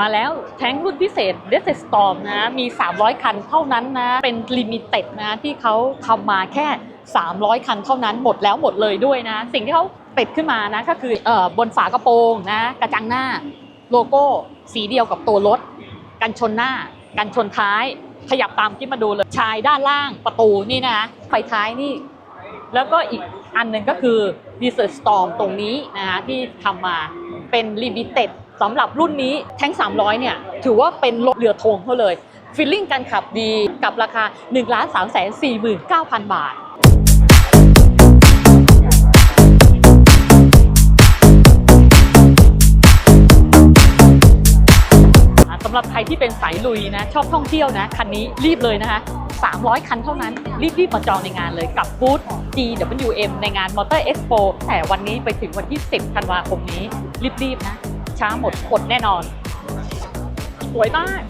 มาแล้วแท้งรุ่นพิเศษ d e s e Storm นะมี 300 คันเท่านั้นนะ เป็นลิมิเต็ดนะที่เขาทำมาแค่ 300 คันเท่านั้นหมดแล้วหมดเลยด้วยนะ สิ่งที่เขาติดขึ้นมานะก็คือเอ่อบนฝากระโปรงนะกระจังหน้าโลโก้สีเดียวกับตัวรถ กันชนหน้า กันชนท้ายขยับตามที่มาดูเลยชายด้านล่างประตูนี่นะไฟท้ายนี่ แล้วก็อีกอันหนึ่งก็คือ Desert Storm ตรงนี้นะคะที่ทำมาเป็น Limited สำหรับรุ่นนี้แท้ง 300 เนี่ย ถือว่าเป็นรถเรือธงเขาเลยฟีลลิ่งการขับดีกับราคา 1 3 4 9 0 0 0 บาทอ่าสำหรับใครที่เป็นสายลุยนะ ชอบท่องเที่ยวนะ คันนี้รีบเลยนะคะ 300 คันเท่านั้น รีบๆมาจองในงานเลยกับบูธ GWM ในงาน Motor Expo แต่วันนี้ไปถึงวันที่ 10 ธันวาคมนี้ รีบๆนะ ช้าหมดอดแน่นอน สวยมาก